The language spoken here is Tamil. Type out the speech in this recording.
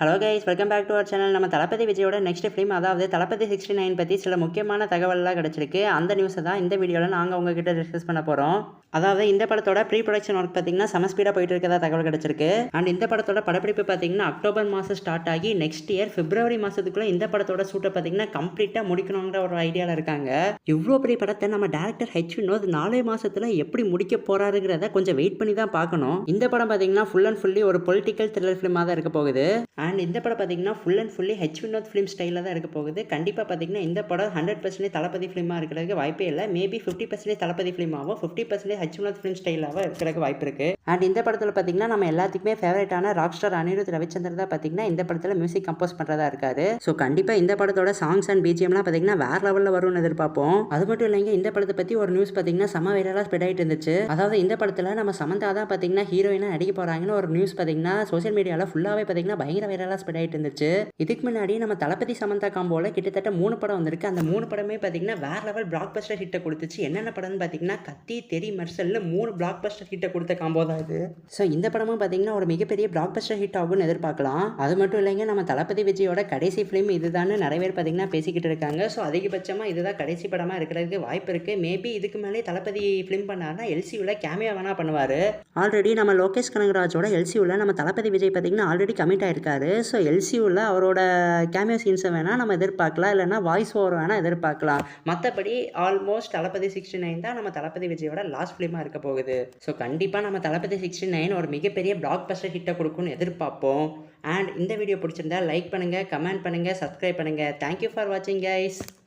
Hello guys welcome back to our channel நம்ம தளபதி விஜயோட நெக்ஸ்ட் ஃபிலிம் அதாவது தளபதி சிக்ஸ்டி நைன் பற்றி சில முக்கியமான தகவல்லாம் கிடச்சிருக்கு. அந்த நியூஸை தான் இந்த வீடியோவில் நாங்கள் உங்ககிட்ட டிஸ்கஸ் பண்ண போகிறோம் அதாவது இந்த படத்தோட ப்ரீ ப்ரொடக்ஷன் ஒர்க் பார்த்தீங்கன்னா செம ஸ்பீடாக போயிட்டு இருக்கதா தகவல் கிடச்சிருக்கு. அண்ட் இந்த படத்தோட படப்பிடிப்பு பார்த்தீங்கன்னா அக்டோபர் மாதம் ஸ்டார்ட் ஆகி நெக்ஸ்ட் இயர் பிப்ரவரி மாதத்துக்குள்ளே இந்த படத்தோட ஷூட்டை பார்த்தீங்கன்னா கம்ப்ளீட்டாக முடிக்கணுங்கிற ஒரு ஐடியாவில் இருக்காங்க. இவ்வளோ பெரிய படத்தை நம்ம டேரக்டர் ஹெச் வினோத் நாலே மாதத்தில் எப்படி முடிக்க போறாருங்கிறத கொஞ்சம் வெயிட் பண்ணி தான் பார்க்கணும். இந்த படம் பார்த்தீங்கன்னா ஃபுல் அண்ட் ஃபுல்லி ஒரு பொலிட்டிக்கல் த்ரில்லர் ஃபிலிமாக தான் இருக்க போகுது. அண்ட் இந்த படம் பார்த்தீங்கன்னா full and fully H Vinoth film ஸ்டைலில் தான் இருக்க போகுது. கண்டிப்பாக பார்த்தீங்கன்னா இந்த படம் ஹண்ட்ரட் பர்சன்டேஜ் தளபதி ஃபிலிமாக இருக்கிறதுக்கு வாய்ப்பே இல்லை. Maybe fifty percentage Thalapathy ஃபிலிமாகவும் fifty percentage H Vinoth film ஸ்டைலாகவும் இருக்கிறதுக்கு வாய்ப்பு இருக்குது அண்ட் இந்த படத்தில் பார்த்தீங்கன்னா நம்ம எல்லாத்துக்குமே ஃபேவரட்டான ராக் ஸ்டார் அனிருத் ரவிச்சந்திரன் தான் பார்த்தீங்கன்னா இந்த படத்தில் மியூசிக் கம்போஸ் பண்ணுறதா இருக்காரு. ஸோ கண்டிப்பாக இந்த படத்தோட சாங்ஸ் அண்ட் பிஜிஎம்லாம் பார்த்தீங்கன்னா வேற லெவலில் வரும்னு எதிர்பார்ப்போம். அது மட்டும் இல்லைங்க இந்த படத்தை பற்றி ஒரு நியூஸ் பார்த்தீங்கன்னா செம வைரலாக ஸ்ப்ரெட் ஆகிட்டு இருந்துச்சு. அதாவது இந்த படத்தில் நம்ம சமந்தா தான் பார்த்தீங்கன்னா ஹீரோயினாக நடிக்க போகிறாங்கன்னு ஒரு நியூஸ் பார்த்தீங்கன்னா சோஷியல் மீடியாவில் ஃபுல்லாகவே பார்த்தீங்கன்னா பயங்கர வைரலாக ஸ்ப்ரெட் ஆகிட்டு இருந்துச்சு. இதுக்கு முன்னாடி நம்ம தளபதி சமந்தா காம்போவில் கிட்டத்தட்ட மூணு படம் வந்திருக்கு. அந்த மூணு படமே பார்த்தீங்கன்னா வேற லெவல் பிளாக் பஸ்டர் ஹிட்டை கொடுத்துச்சு. என்னென்ன படம்னு பார்த்தீங்கன்னா கத்தி தெரி மெர்சல்னு மூணு பிளாக் பஸ்டர் ஹிட்டை கொடுத்த காம்போ தான் இது. ஸோ இந்த படமும் பார்த்தீங்கன்னா ஒரு மிகப்பெரிய பிளாக் பஸ்டர் ஹிட் ஆகும்னு எதிர்பார்க்கலாம். அது மட்டும் இல்லைங்க நம்ம தளபதி விஜயோட கடைசி ஃபிலிம் இதுதான் நிறைய பேர் பார்த்தீங்கன்னா பேசிக்கிட்டு இருக்காங்க. ஸோ அதிகபட்சமாக இதுதான் கடைசி படமாக இருக்கிறதுக்கு வாய்ப்பு இருக்குது மேபி இதுக்கு மேலே தளபதி ஃபிலிம் பண்ணாருன்னா எல்சியூவில் கேமியா வேணா பண்ணுவார். ஆல்ரெடி நம்ம லோகேஷ் கனகராஜோட எல்சியூவில் நம்ம தளபதி விஜய் பார்த்தீங்கன்னா ஆல்ரெடி கமிட் ஆயிருக்காரு. ஸோ எல்சியூவில் அவரோட கேமியோ சீன்ஸை வேணால் நம்ம எதிர்பார்க்கலாம். இல்லைன்னா வாய்ஸ் ஓவர் வேணால் எதிர்பார்க்கலாம். மற்றபடி ஆல்மோஸ்ட் தளபதி சிக்ஸ்டி நைன் தான் நம்ம தளபதி விஜயோட லாஸ்ட் ஃபிலிமாக இருக்க போகுது. ஸோ கண்டிப்பாக நம்ம தளபதி சிக்ஸ்டி நைன் ஒரு மிகப்பெரிய பிளாக் பஸ்டர் ஹிட்டை கொடுக்கும்னு எதிர்பார்ப்போம். அண்ட் இந்த வீடியோ பிடிச்சிருந்தா லைக் பண்ணுங்கள் கமெண்ட் பண்ணுங்கள் சப்ஸ்கிரைப் பண்ணுங்கள் தேங்க்யூ ஃபார் வாட்சிங் கைஸ்